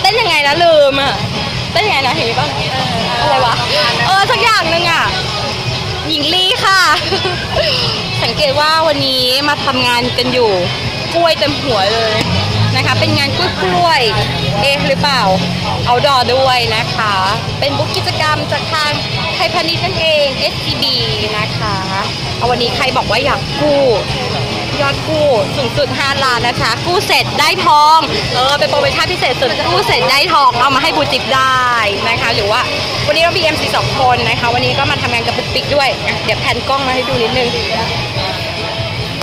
เต้นยังไงนะลืมอะเต้นยังไงนะเห็นป่ะอะไรวะเออสักอย่างหนึ่งอะหญิงลีค่ะ สังเกตว่าวันนี้มาทำงานกันอยู่กล้วยเต็มหัวเลยนะคะ เป็นงานกล้วยกล้วยๆเอ๊ะหรือเปล่าเอาดอด้วยนะคะ เป็นบุ๊กกิจกรรมจากทางไทยพาณิชย์นั่นเอง SCB นะคะเอาวันนี้ใครบอกว่าอยากกู้ ยอดกู้สูงสุด5ล้านนะคะ กู้เสร็จได้ทอง เออเป็นโปรโมชั่นพิเศษสุดกู้เสร็จได้ทองเอามาให้บูจิบได้นะคะ หรือว่าวันนี้เรามี MC สองคนนะคะ วันนี้ก็มาทำงานกับปุ๊กปิ๊กด้วยอะเดี๋ยวแผ่นกล้องมาให้ดูนิดนึง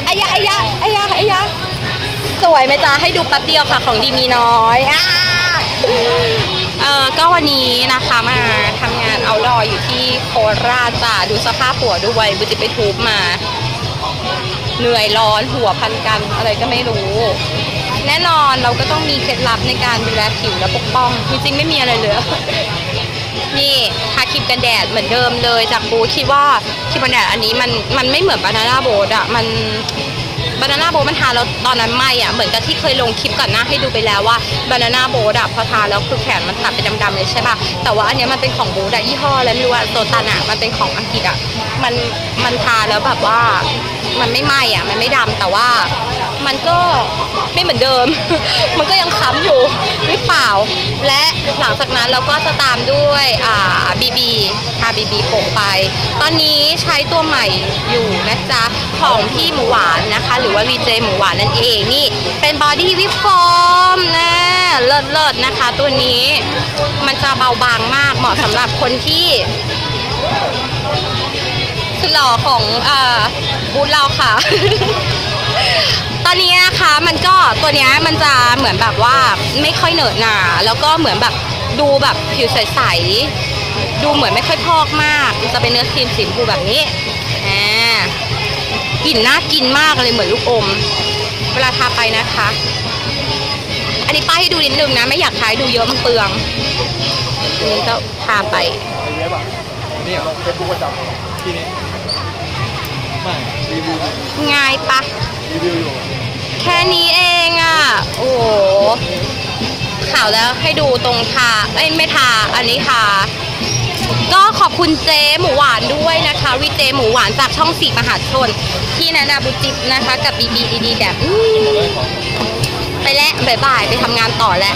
อายะอายะอายะอายะสวยไหมจ๊ะให้ดูแป๊บเดียวค่ะของดีมีน้อยอ่าเออก็วันนี้นะคะมาทำงานเอาดออยู่ที่โคราชจ้ะดูสภาพหัวด้วยบูจิไปทูบมา เหนื่อยร้อนหัวพันกันอะไรก็ไม่รู้ แน่นอนเราก็ต้องมีเคล็ดลับในการดูแลผิวและปกป้องจริงๆไม่มีอะไรเลยนี่ทาครีมกันแดดเหมือนเดิมเลยจากบูคิดว่าครีมกันแดดอันนี้มันมันไม่เหมือนบานาน่าโบดอะมัน บานาน่าโบมันทาแล้วตอนนั้นไหมอะเหมือนกับที่เคยลงคลิปก่อนหน้าให้ดูไปแล้วว่าบานาน่าโบดอะพอทาแล้วคือแขนมันตัดเป็นดำๆเลยใช่ปะแต่ว่าอันเนี้ยมันเป็นของบูธอะยี่ห้ออะไรไม่รู้อะโซตันอะมันเป็นของอังกฤษอะมันมันทาแล้วแบบว่ามันไม่ไหม้อะมันไม่ดำแต่ว่ามันก็ ไม่เหมือนเดิม มันก็ยังค้ำอยู่หรือเปล่า และหลังจากนั้นเราก็จะตามด้วยอ่าบีบีทาบีบีโปะไป ตอนนี้ใช้ตัวใหม่อยู่นะจ๊ะ ของพี่หมูหวานนะคะ หรือว่า VJ หมูหวานนั่นเองนี่ เป็นบอดี้วิฟอร์มนะเลิศเลิศนะคะ ตัวนี้มันจะเบาบางมากเหมาะสำหรับคนที่สุดหล่อของอ่าบูธเราค่ะ ตอนนี้นะคะมันก็ตัวเนี้ยมันจะเหมือนแบบว่าไม่ค่อยเหนอะหนาแล้วก็เหมือนแบบดูแบบผิวใสๆดูเหมือนไม่ค่อยพอกมากจะเป็นเนื้อครีมสีชมพูแบบนี้อ่ากลิ่นน่ากินมากเลยเหมือนลูกอม เวลาทาไปนะคะ อันนี้ป้ายให้ดูนิดนึงนะ ไม่อยากทายดูเยอะมันเปลืองอันนี้ก็ทาไปนี่เหรอเฟซบุ๊กประจำที่นี้ไม่รีวิวง่ายปะรีวิวอยู่าวแล้วให้ดูตรงทาเอ้ยไม่ทาอันนี้ทาก็ขอบคุณเจหมูหวานด้วยนะคะวีเจหมูหวานจากช่องสีมหาชน ที่แนะนำบุจิบนะคะ กับบีบีดีดีแบบไปแล้วบ่ายๆไปทำงานต่อแล้ว